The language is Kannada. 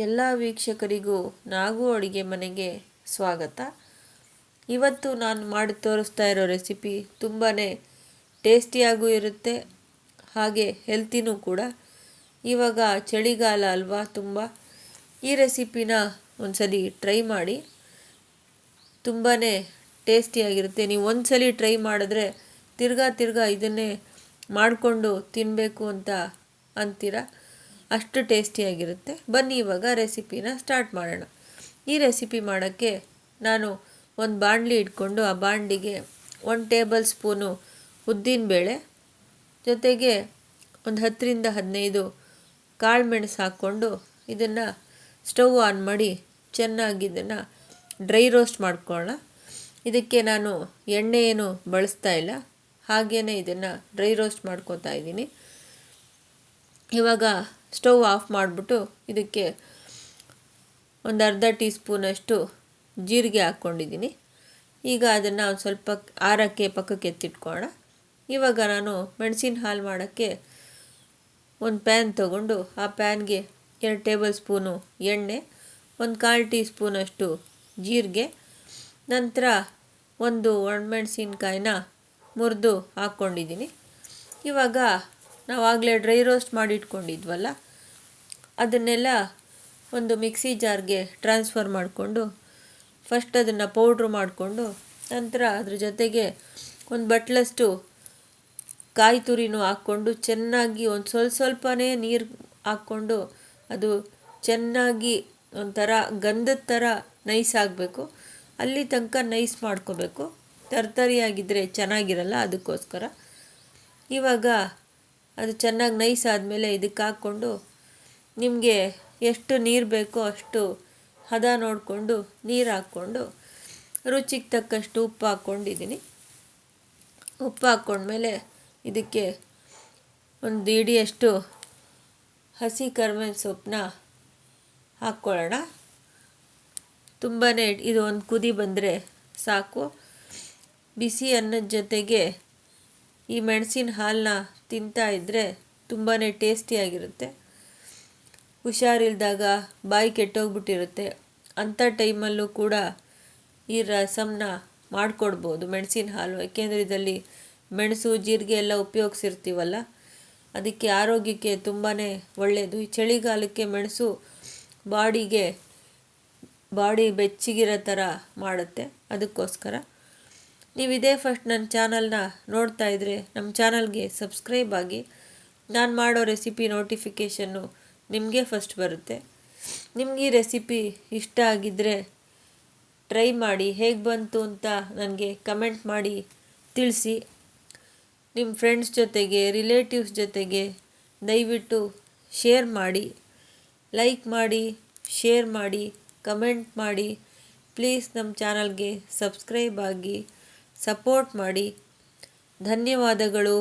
ಎಲ್ಲ ವೀಕ್ಷಕರಿಗೂ ನಾಗು ಅಡುಗೆ ಮನೆಗೆ ಸ್ವಾಗತ. ಇವತ್ತು ನಾನು ಮಾಡಿ ತೋರಿಸ್ತಾ ಇರೋ ರೆಸಿಪಿ ತುಂಬಾ ಟೇಸ್ಟಿಯಾಗೂ ಇರುತ್ತೆ, ಹಾಗೆ ಹೆಲ್ತಿನೂ ಕೂಡ. ಇವಾಗ ಚಳಿಗಾಲ ಅಲ್ವಾ ತುಂಬ, ಈ ರೆಸಿಪಿನ ಒಂದ್ಸಲಿ ಟ್ರೈ ಮಾಡಿ. ತುಂಬಾ ಟೇಸ್ಟಿಯಾಗಿರುತ್ತೆ. ನೀವು ಒಂದ್ಸಲಿ ಟ್ರೈ ಮಾಡಿದ್ರೆ ತಿರ್ಗಾ ತಿರ್ಗಾ ಇದನ್ನೇ ಮಾಡಿಕೊಂಡು ತಿನ್ನಬೇಕು ಅಂತ ಅಂತೀರ? ಅಷ್ಟು ಟೇಸ್ಟಿಯಾಗಿರುತ್ತೆ ಬನ್ನಿ ಇವಾಗ ರೆಸಿಪಿನ ಸ್ಟಾರ್ಟ್ ಮಾಡೋಣ. ಈ ರೆಸಿಪಿ ಮಾಡೋಕ್ಕೆ ನಾನು ಒಂದು ಬಾಣಲಿ ಇಟ್ಕೊಂಡು ಆ ಬಾಣಲಿಗೆ ಒಂದು ಟೇಬಲ್ ಸ್ಪೂನು ಉದ್ದಿನಬೇಳೆ ಜೊತೆಗೆ ಒಂದು ಹತ್ತರಿಂದ ಹದಿನೈದು ಕಾಳು ಮೆಣಸು ಹಾಕ್ಕೊಂಡು ಇದನ್ನು ಸ್ಟವ್ ಆನ್ ಮಾಡಿ ಚೆನ್ನಾಗಿ ಇದನ್ನು ಡ್ರೈ ರೋಸ್ಟ್ ಮಾಡ್ಕೊಳ್ಳೋಣ. ಇದಕ್ಕೆ ನಾನು ಎಣ್ಣೆ ಏನು ಬಳಸ್ತಾ ಇಲ್ಲ. ಹಾಗೇ ಇದನ್ನು ಡ್ರೈ ರೋಸ್ಟ್ ಮಾಡ್ಕೊತಾ ಇದ್ದೀನಿ. ಇವಾಗ ಸ್ಟವ್ ಆಫ್ ಮಾಡಿಬಿಟ್ಟು ಇದಕ್ಕೆ ಒಂದು ಅರ್ಧ ಟೀ ಸ್ಪೂನಷ್ಟು ಜೀರಿಗೆ ಹಾಕ್ಕೊಂಡಿದ್ದೀನಿ. ಈಗ ಅದನ್ನು ಒಂದು ಸ್ವಲ್ಪ ಆರಕ್ಕೆ ಪಕ್ಕಕ್ಕೆ ಎತ್ತಿಟ್ಕೊಳ್ಳೋಣ. ಇವಾಗ ನಾನು ಮೆಣಸಿನ ಹಾಲು ಮಾಡೋಕ್ಕೆ ಒಂದು ಪ್ಯಾನ್ ತಗೊಂಡು ಆ ಪ್ಯಾನ್ಗೆ ಎರಡು ಟೇಬಲ್ ಸ್ಪೂನು ಎಣ್ಣೆ, ಒಂದು ಕಾಲು ಟೀ ಸ್ಪೂನಷ್ಟು ಜೀರಿಗೆ, ನಂತರ ಒಂದು ಒಣಮೆಣಸಿನ್ಕಾಯಿನ ಮುರಿದು ಹಾಕ್ಕೊಂಡಿದ್ದೀನಿ. ಇವಾಗ ನಾವಾಗಲೇ ಡ್ರೈ ರೋಸ್ಟ್ ಮಾಡಿ ಇಟ್ಕೊಂಡಿದ್ವಲ್ಲ ಅದನ್ನೆಲ್ಲ ಒಂದು ಮಿಕ್ಸಿ ಜಾರ್ಗೆ ಟ್ರಾನ್ಸ್ಫರ್ ಮಾಡಿಕೊಂಡು ಫಸ್ಟ್ ಅದನ್ನು ಪೌಡ್ರ್ ಮಾಡಿಕೊಂಡು, ನಂತರ ಅದ್ರ ಜೊತೆಗೆ ಒಂದು ಬಟ್ಲಷ್ಟು ಕಾಯಿ ತುರಿನೂ ಹಾಕ್ಕೊಂಡು ಚೆನ್ನಾಗಿ ಒಂದು ಸ್ವಲ್ಪ ಸ್ವಲ್ಪನೇ ನೀರು ಹಾಕ್ಕೊಂಡು ಅದು ಚೆನ್ನಾಗಿ ಒಂಥರ ಗಂಧದ ಥರ ನೈಸ್ ಆಗಬೇಕು. ಅಲ್ಲಿ ತನಕ ನೈಸ್ ಮಾಡ್ಕೋಬೇಕು. ತರ್ತರಿಯಾಗಿದ್ದರೆ ಚೆನ್ನಾಗಿರಲ್ಲ ಅದಕ್ಕೋಸ್ಕರ. ಇವಾಗ ಅದು ಚೆನ್ನಾಗಿ ನೈಸ್ ಆದಮೇಲೆ ಇದಕ್ಕೆ ಹಾಕ್ಕೊಂಡು ನಿಮಗೆ ಎಷ್ಟು ನೀರು ಬೇಕೋ ಅಷ್ಟು ಹದ ನೋಡಿಕೊಂಡು ನೀರು ಹಾಕ್ಕೊಂಡು ರುಚಿಗೆ ತಕ್ಕಷ್ಟು ಉಪ್ಪು ಹಾಕ್ಕೊಂಡಿದ್ದೀನಿ ಉಪ್ಪು ಹಾಕ್ಕೊಂಡ್ಮೇಲೆ ಇದಕ್ಕೆ ಒಂದು ಇಡಿಯಷ್ಟು ಹಸಿ ಕರ್ಬೇವಿನ ಸೊಪ್ಪನ್ನ ಹಾಕ್ಕೊಳ್ಳೋಣ ತುಂಬಾ ಇದು ಒಂದು ಕುದಿ ಬಂದರೆ ಸಾಕು. ಬಿಸಿ ಅನ್ನದ ಜೊತೆಗೆ ಈ ಮೆಣಸಿನ ಹಾಲನ್ನ ತಿಂತಾ ಇದ್ದರೆ ತುಂಬಾ ಟೇಸ್ಟಿಯಾಗಿರುತ್ತೆ ಹುಷಾರಿಲ್ದಾಗ ಬಾಯಿ ಕೆಟ್ಟೋಗ್ಬಿಟ್ಟಿರುತ್ತೆ. ಅಂಥ ಟೈಮಲ್ಲೂ ಕೂಡ ಈ ರಸಮ್ನ ಮಾಡಿಕೊಡ್ಬೋದು ಮೆಣಸಿನ ಹಾಲು. ಯಾಕೆಂದರೆ ಇದರಲ್ಲಿ ಮೆಣಸು, ಜೀರಿಗೆ ಎಲ್ಲ ಉಪಯೋಗಿಸಿರ್ತೀವಲ್ಲ? ಅದಕ್ಕೆ ಆರೋಗ್ಯಕ್ಕೆ ತುಂಬಾ ಒಳ್ಳೆಯದು ಈ ಚಳಿಗಾಲಕ್ಕೆ ಮೆಣಸು ಬಾಡಿಗೆ, ಬಾಡಿ ಬೆಚ್ಚಗಿರೋ ಥರ ಮಾಡುತ್ತೆ. ಅದಕ್ಕೋಸ್ಕರ ನೀವು ಇದೇ ಫಸ್ಟ್ ನನ್ನ ಚಾನಲ್ನ ನೋಡ್ತಾ ಇದ್ದರೆ ನಮ್ಮ ಚಾನಲ್ಗೆ ಸಬ್ಸ್ಕ್ರೈಬ್ ಆಗಿ, ನಾನು ಮಾಡೋ ರೆಸಿಪಿ ನೋಟಿಫಿಕೇಷನ್ನು ನಿಮಗೆ ಫಸ್ಟ್ ಬರುತ್ತೆ. ನಿಮಗೆ ಈ ರೆಸಿಪಿ ಇಷ್ಟ ಆಗಿದ್ದರೆ ಟ್ರೈ ಮಾಡಿ ಹೇಗೆ ಬಂತು ಅಂತ ನನಗೆ ಕಮೆಂಟ್ ಮಾಡಿ ತಿಳಿಸಿ. ನಿಮ್ಮ ಫ್ರೆಂಡ್ಸ್ ಜೊತೆಗೆ ರಿಲೇಟಿವ್ಸ್ ಜೊತೆಗೆ ದಯವಿಟ್ಟು ಶೇರ್ ಮಾಡಿ. ಲೈಕ್ ಮಾಡಿ ಶೇರ್ ಮಾಡಿ ಕಮೆಂಟ್ ಮಾಡಿ. ಪ್ಲೀಸ್ ನಮ್ಮ ಚಾನಲ್ಗೆ ಸಬ್ಸ್ಕ್ರೈಬ್ ಆಗಿ ಸಪೋರ್ಟ್ ಮಾಡಿ. ಧನ್ಯವಾದಗಳು.